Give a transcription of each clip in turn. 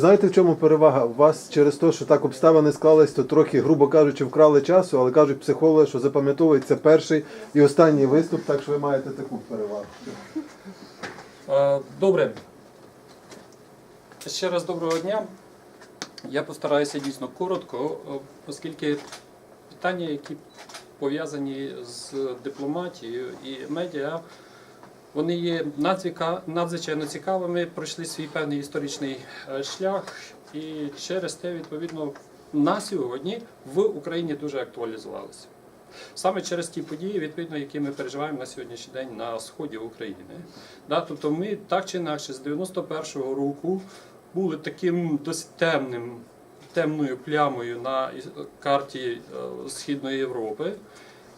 Знаєте, в чому перевага? У вас через те, що так обставини склались, то трохи, грубо кажучи, вкрали часу, але кажуть психологи, що запам'ятовується перший і останній виступ, так що ви маєте таку перевагу. Е, Добре. Ще раз доброго дня. Я постараюся дійсно коротко, е, оскільки питання, які пов'язані з дипломатією і медіа, вони є надзвичайно цікавими, пройшли свій певний історичний е, шлях, і через те, відповідно, на сьогодні в Україні дуже актуалізувалися. Саме через ті події, відповідно, які ми переживаємо на сьогоднішній день на сході України. Да, тобто ми так чи інакше з 91-го року були таким досить темним, темною плямою на карті е, Східної Європи.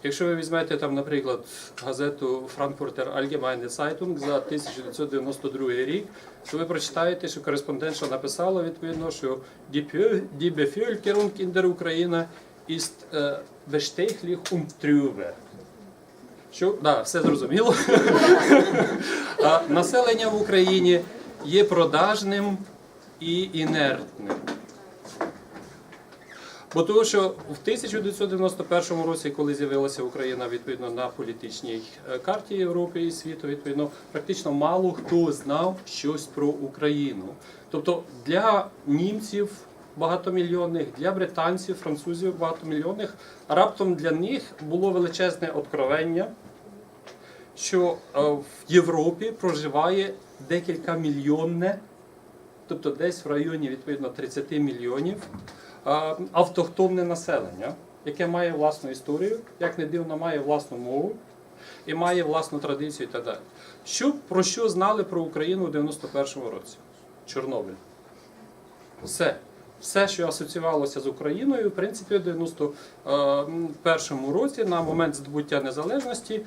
Якщо ви візьмете там, наприклад, газету Frankfurter Allgemeine Zeitung за 1992 рік, то ви прочитаєте, що кореспондентша написала відповідно, що «Die Bevölkerung- in der Ukraine ist äh, bestechlich und trübe. Що да, все зрозуміло. а, населення в Україні є продажним і інертним. Бо тому, що в 1991 році, коли з'явилася Україна відповідно на політичній е, карті Європи і світу, відповідно, практично мало хто знав щось про Україну. Тобто для німців багатомільйонних, для британців, французів багатомільйонних, раптом для них було величезне откровення, що е, в Європі проживає декілька мільйонне, тобто десь в районі відповідно 30 мільйонів автохтонне населення, яке має власну історію, як не дивно, має власну мову і має власну традицію і так далі. Що, про що знали про Україну у 91-му році? Чорнобиль. Все. Все, що асоціювалося з Україною, в принципі, у 91-му році, на момент здобуття незалежності,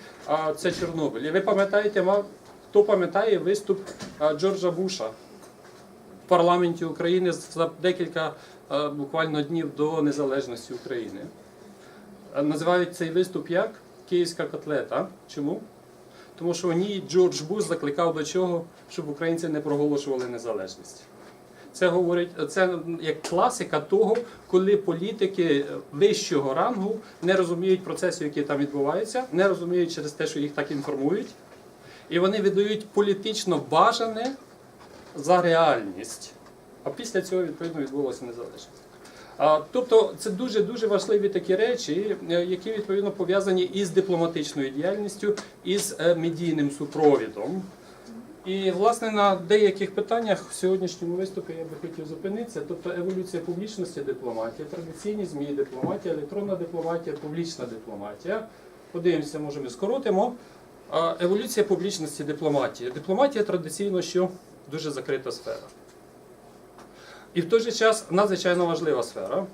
це Чорнобиль. І ви пам'ятаєте, хто пам'ятає виступ Джорджа Буша в парламенті України за декілька буквально днів до незалежності України? Називають цей виступ як Київська котлета. Чому? Тому що у ній Джордж Буш закликав до чого, щоб українці не проголошували незалежність. Це говорить, це як класика того, коли політики вищого рангу не розуміють процесів, які там відбуваються, не розуміють через те, що їх так інформують, і вони видають політично бажане за реальність. А після цього відповідно відбулося незалежність. Тобто це дуже дуже важливі такі речі, е, які відповідно пов'язані із дипломатичною діяльністю, із е, медійним супровідом. І власне на деяких питаннях в сьогоднішньому виступі я би хотів зупинитися. Тобто еволюція публічності дипломатії, традиційні змі дипломатія, електронна дипломатія, публічна дипломатія. Подивимося, може ми скоротимо. Еволюція публічності дипломатії. Дипломатія традиційно що дуже закрита сфера. І в той же час надзвичайно важлива сфера.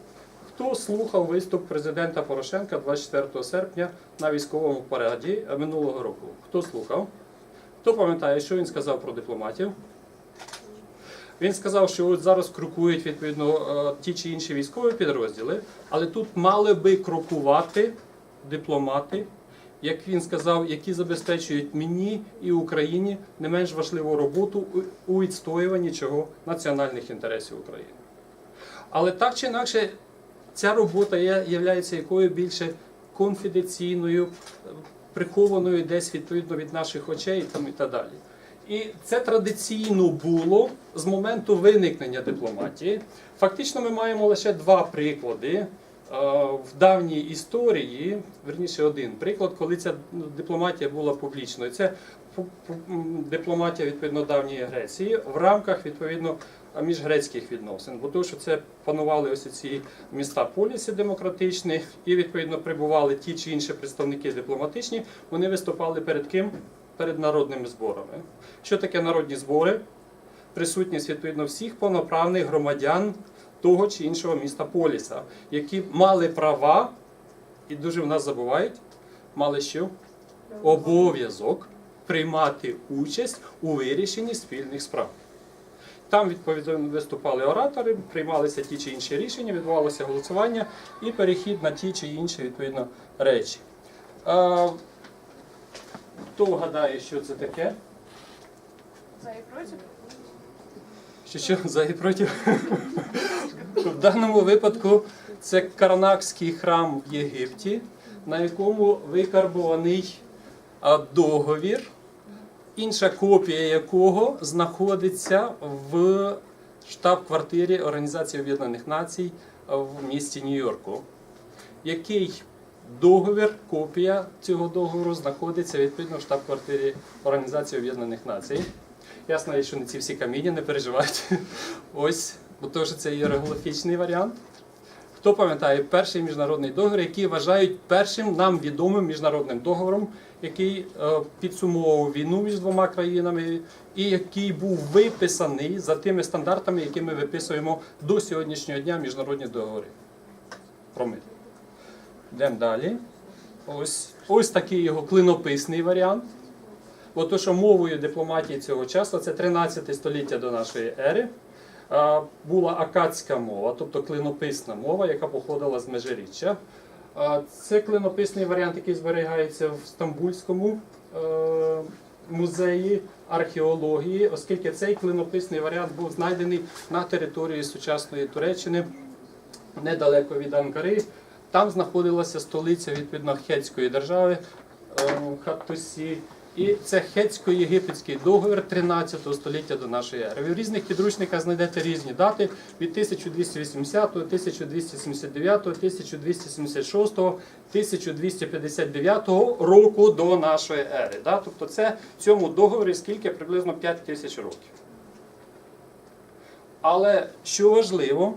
Хто слухав виступ президента Порошенка 24 серпня на військовому параді минулого року? Хто слухав? Хто пам'ятає, що він сказав про дипломатів? Він сказав, що от зараз крокують відповідно е, ті чи інші військові підрозділи, але тут мали би крокувати дипломати, як він сказав, які забезпечують мені і Україні не менш важливу роботу у- відстоюванні чого національних інтересів України. Але так чи інакше, ця робота є, якою більше конфіденційною, е, прихованою десь відповідно від наших очей там, і так далі. І це традиційно було з моменту виникнення дипломатії. Фактично, ми маємо лише два приклади в давній історії, верніше один приклад, коли ця ну, дипломатія була публічною. Це дипломатія відповідно давньої Греції в рамках відповідно міжгрецьких відносин. Бо то, що це панували ось ці міста полісі демократичні, і відповідно прибували ті чи інші представники дипломатичні, вони виступали перед ким? Перед народними зборами. Що таке народні збори? Присутність відповідно всіх повноправних громадян того чи іншого міста Поліса, які мали права, і дуже в нас забувають, мали що? Обов'язок приймати участь у вирішенні спільних справ. Там відповідно виступали оратори, приймалися ті чи інші рішення, відбувалося голосування і перехід на ті чи інші відповідно речі. Е, Хто вгадає, що це таке? За і проти? Чи що за і проти? В даному випадку це Карнакський храм в Єгипті, на якому викарбований договір, інша копія якого знаходиться в штаб-квартирі Організації Об'єднаних Націй в місті Нью-Йорку. Який договір, копія цього договору знаходиться відповідно в штаб-квартирі Організації Об'єднаних Націй. Ясно, що не ці всі каміння, не переживайте. Ось, бо що це іерогліфічний варіант. Хто пам'ятає перший міжнародний договір, який вважають першим нам відомим міжнародним договором, який е, підсумовував війну між двома країнами, і який був виписаний за тими стандартами, які ми виписуємо до сьогоднішнього дня міжнародні договори про мир. Йдемо далі. Ось, ось такий його клинописний варіант. Бо то, що мовою дипломатії цього часу, це 13 століття до нашої ери, була акадська мова, тобто клинописна мова, яка походила з межиріччя. Це клинописний варіант, який зберігається в Стамбульському музеї археології, оскільки цей клинописний варіант був знайдений на території сучасної Туреччини недалеко від Анкари. Там знаходилася столиця відповідно Хетської держави е, Хаттусі. І це хетсько-єгипетський договір 13 століття до нашої ери. Ви в різних підручниках знайдете різні дати від 1280, 1279, 1276, 1259 року до нашої ери. Тобто це в цьому договорі скільки приблизно 5 тисяч років. Але що важливо,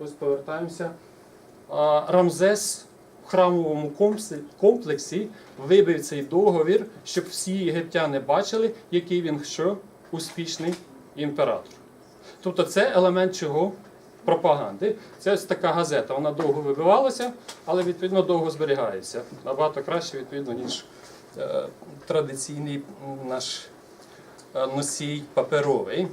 ось повертаємося. Рамзес храмовому комплексі- вибив цей договір, щоб всі єгиптяни бачили, який він що успішний імператор. Тобто це елемент чого? Пропаганди. Це ось така газета. Вона довго вибивалася, але відповідно довго зберігається. Набагато краще, відповідно, ніж е, традиційний наш е, носій паперовий.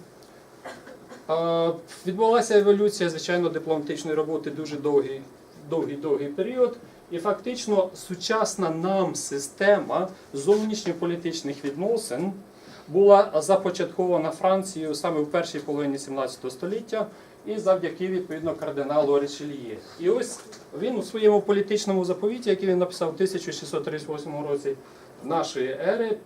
Е, Відбулася еволюція, звичайно, дипломатичної роботи дуже довгий, довгий, довгий період. І фактично сучасна нам система зовнішньополітичних відносин була започаткована Францією саме в першій половині 17 століття і завдяки відповідно кардиналу Рішельє. І ось він у своєму політичному заповіті, який він написав у 1638 році нашої ери,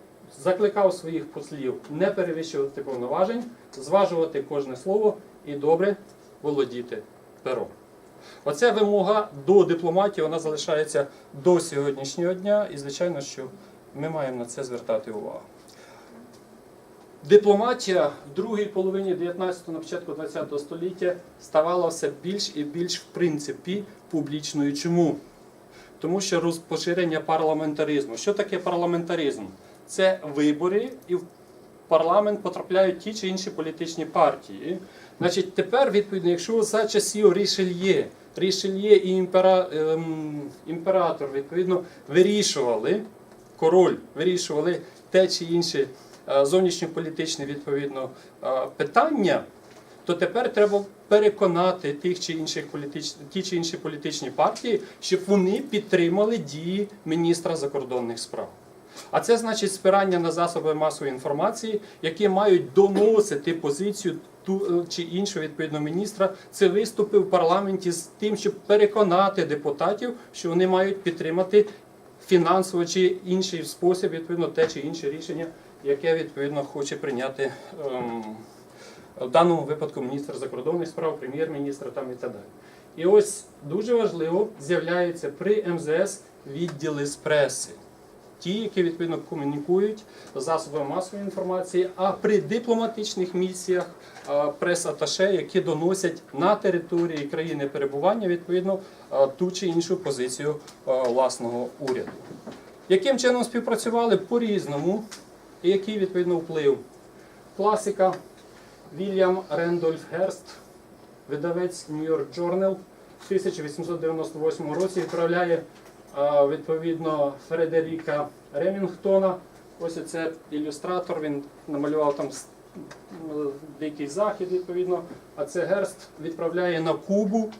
закликав своїх послів не перевищувати повноважень, зважувати кожне слово і добре володіти пером. Оця вимога до дипломатії вона залишається до сьогоднішнього дня, і звичайно, що ми маємо на це звертати увагу. Дипломатія в другій половині 19-го, на початку 20-го століття ставала все більш і більш в принципі публічною. Чому? Тому що розпоширення парламентаризму. Що таке парламентаризм? Це вибори, і парламент потрапляють ті чи інші політичні партії. Значить, тепер, відповідно, якщо за часів Рішельє, Рішельє і імпера, ем, імператор відповідно вирішували, король вирішували те чи інше е, зовнішньополітичне відповідно е, питання, то тепер треба переконати тих чи інших політич... ті чи інші політичні партії, щоб вони підтримали дії міністра закордонних справ. А це значить спирання на засоби масової інформації, які мають доносити позицію ту е, чи іншого відповідно міністра. Це виступи в парламенті з тим, щоб переконати депутатів, що вони мають підтримати фінансово чи інший спосіб, відповідно, те чи інше рішення, яке відповідно хоче прийняти. ем, в даному випадку міністр закордонних справ, прем'єр-міністр там і так далі. І ось дуже важливо з'являються при МЗС відділи з преси. Ті, які відповідно комунікують засобами масової інформації, а при дипломатичних місіях прес-аташе, які доносять на території країни перебування відповідно ту чи іншу позицію власного уряду. Яким чином співпрацювали по-різному, і який відповідно вплив? Класика Вільям Рендольф Герст, видавець New York Journal, в 1898 році відправляє відповідно Фредеріка Ремінгтона. Ось це ілюстратор, він намалював там дикий захід, відповідно. А це Герст відправляє на Кубу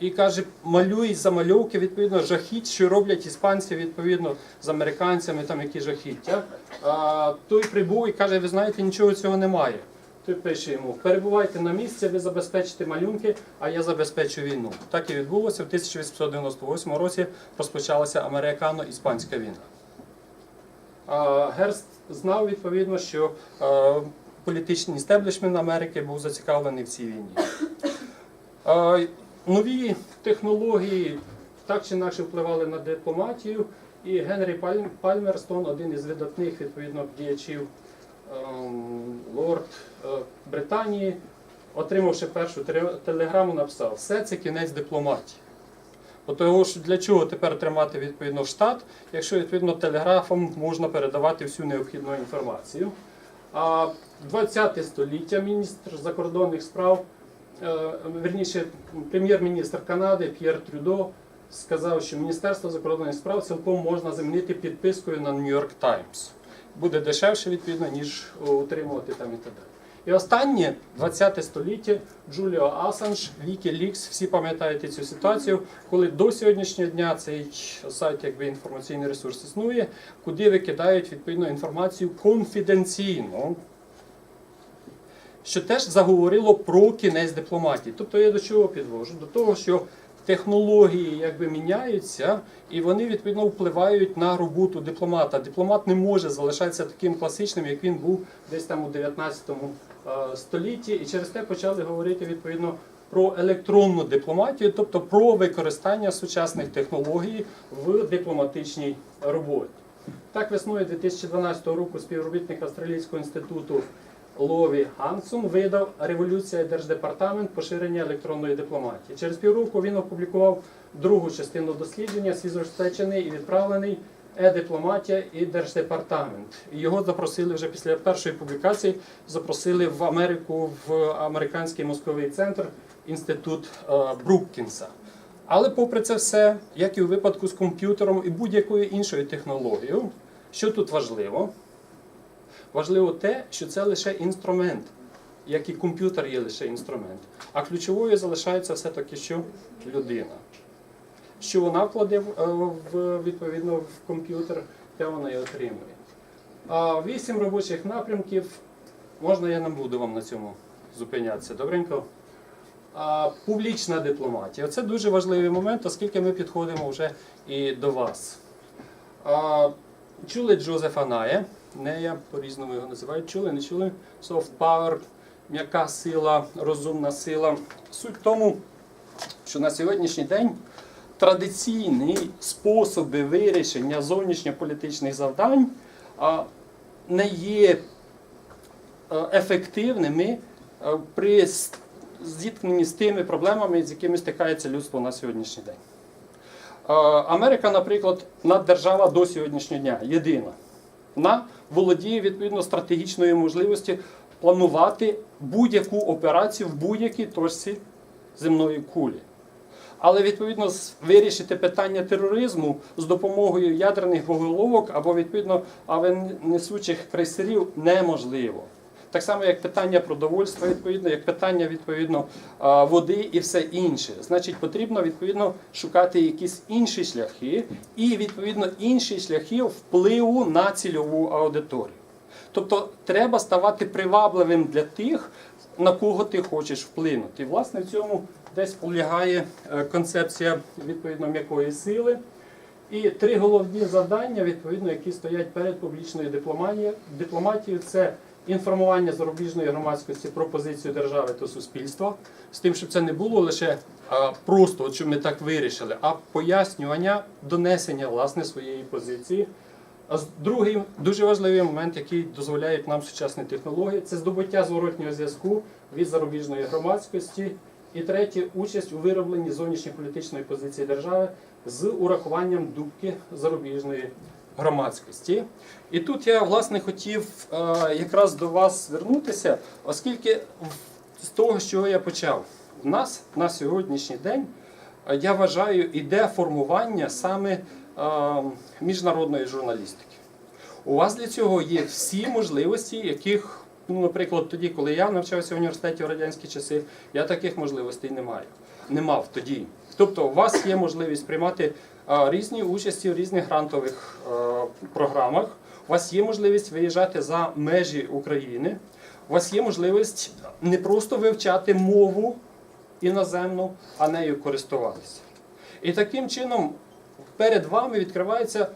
і каже, малюй замальовки, відповідно, жахіть, що роблять іспанці відповідно з американцями, там які жахіття. А, той прибув і каже, ви знаєте, нічого цього немає. Ти пише йому, перебувайте на місці, ви забезпечите малюнки, а я забезпечу війну. Так і відбулося. В 1898 році розпочалася американо-іспанська війна. Герст знав відповідно, що е, політичний істеблішмент Америки був зацікавлений в цій війні. Е, Нові технології так чи інакше впливали на дипломатію, і Генрі Пальмерстон, один із видатних відповідно діячів ем, лорд Британії, отримавши першу телеграму, написав: все це кінець дипломатії. Того ж для чого тепер тримати відповідно штат, якщо відповідно телеграфом можна передавати всю необхідну інформацію. А 20 століття міністр закордонних справ, е, верніше, прем'єр-міністр Канади П'єр Трюдо сказав, що Міністерство закордонних справ цілком можна замінити підпискою на Нью-Йорк Таймс. Буде дешевше, відповідно, ніж утримувати там і так далі. І останнє 20 століття Джуліо Асанж, Wikileaks, всі пам'ятаєте цю ситуацію, коли до сьогоднішнього дня цей сайт, якби інформаційний ресурс існує, куди викидають відповідну інформацію конфіденційно, що теж заговорило про кінець дипломатії. Тобто я до чого підвожу? До того, що технології якби міняються, і вони відповідно впливають на роботу дипломата. Дипломат не може залишатися таким класичним, як він був десь там у 19 е, столітті, і через те почали говорити відповідно. Про електронну дипломатію, тобто про використання сучасних технологій в дипломатичній роботі. Так, весною 2012 року співробітник Австралійського інституту Лові Гансон видав Революція Держдепартамент поширення електронної дипломатії. Через півроку він опублікував другу частину дослідження, свій і відправлений Е-дипломатія і Держдепартамент. Його запросили вже після першої публікації, запросили в Америку в американський мозковий центр інститут е, Бруккінса. Але попри це все, як і у випадку з комп'ютером і будь-якою іншою технологією, що тут важливо? Важливо те, що це лише інструмент, як і комп'ютер є лише інструмент. А ключовою залишається все-таки що людина. Що вона вкладе в, е, відповідно в комп'ютер, те вона і отримує. А вісім робочих напрямків можна я не буду вам на цьому зупинятися. Добренько. А, публічна дипломатія. Це дуже важливий момент, оскільки ми підходимо вже і до вас. А, чули Джозефа Ная, Нея, по-різному його називають. Чули, не чули? Soft power, м'яка сила, розумна сила. Суть в тому, що на сьогоднішній день традиційні способи вирішення зовнішньополітичних завдань не є е, ефективними е, при зіткненні з тими проблемами, з якими стикається людство на сьогоднішній день. Е, Америка, наприклад, наддержава до сьогоднішнього дня єдина. Вона володіє відповідно стратегічною можливості планувати будь-яку операцію в будь-якій точці земної кулі. Але відповідно вирішити питання тероризму з допомогою ядерних боголовок або відповідно авіанесучих крейсерів неможливо. Так само, як питання продовольства, відповідно, як питання відповідно води і все інше. Значить, потрібно відповідно шукати якісь інші шляхи і відповідно інші шляхи впливу на цільову аудиторію. Тобто треба ставати привабливим для тих, на кого ти хочеш вплинути. І, власне, в цьому десь полягає е, концепція відповідно м'якої сили. І три головні завдання, відповідно, які стоять перед публічною дипломатією, дипломатією це інформування зарубіжної громадськості про позицію держави та суспільства, з тим, щоб це не було лише а, просто, от що ми так вирішили, а пояснювання, донесення власне своєї позиції. А другий дуже важливий момент, який дозволяють нам сучасні технології, це здобуття зворотнього зв'язку від зарубіжної громадськості. І третє участь у виробленні зовнішньополітичної позиції держави з урахуванням думки зарубіжної громадськості. І тут я власне хотів е, якраз до вас звернутися, оскільки з того, з чого я почав, у нас на сьогоднішній день е, я вважаю іде формування саме е, міжнародної журналістики. У вас для цього є всі можливості, яких, ну, наприклад, тоді, коли я навчався в університеті в радянські часи, я таких можливостей не маю. Не мав тоді. Тобто, у вас є можливість приймати різні участі в різних грантових програмах. У вас є можливість виїжджати за межі України. у вас є можливість не просто вивчати мову іноземну, а нею користуватися. І таким чином перед вами відкриваються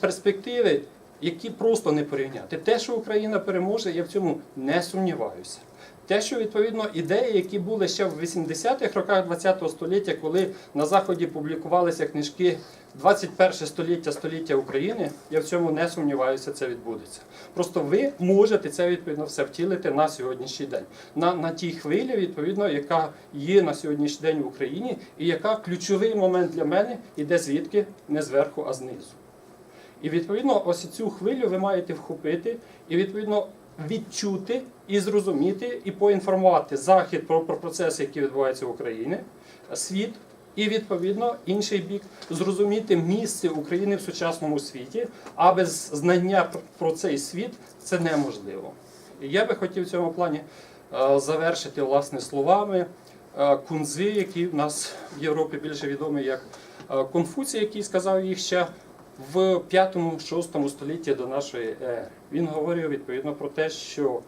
перспективи, які просто не порівняти. Те, що Україна переможе, я в цьому не сумніваюся. Те, що відповідно ідеї, які були ще в 80-х роках ХХ століття, коли на Заході публікувалися книжки 21 століття, століття України, я в цьому не сумніваюся, це відбудеться. Просто ви можете це відповідно все втілити на сьогоднішній день, на, на тій хвилі, відповідно, яка є на сьогоднішній день в Україні, і яка ключовий момент для мене іде звідки не зверху, а знизу. І відповідно, ось цю хвилю ви маєте вхопити і відповідно відчути і зрозуміти, і поінформувати захід про, про процеси, які відбуваються в Україні, світ, і відповідно інший бік зрозуміти місце України в сучасному світі, а без знання про- цей світ це неможливо. Я би хотів в цьому плані е, завершити власне словами е, Кунзи, який в нас в Європі більше відомий як е, Конфуцій, який сказав їх ще в 5-6 столітті до нашої ери. Він говорив відповідно про те, що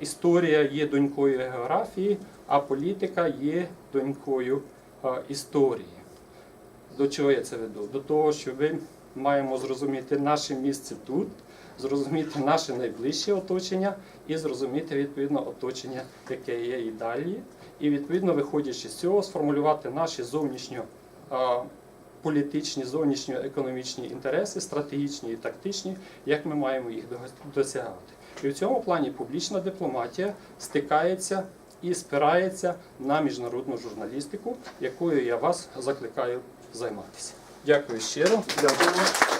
історія є донькою географії, а політика є донькою е, історії. До чого я це веду? До того, що ми маємо зрозуміти наше місце тут, зрозуміти наше найближче оточення і зрозуміти відповідно оточення, яке є і далі. І відповідно, виходячи з цього, сформулювати наші зовнішньо а, політичні, зовнішньоекономічні інтереси, стратегічні і тактичні, як ми маємо їх досягати. І в цьому плані публічна дипломатія стикається і спирається на міжнародну журналістику, якою я вас закликаю займатися. Дякую щиро. Дякую.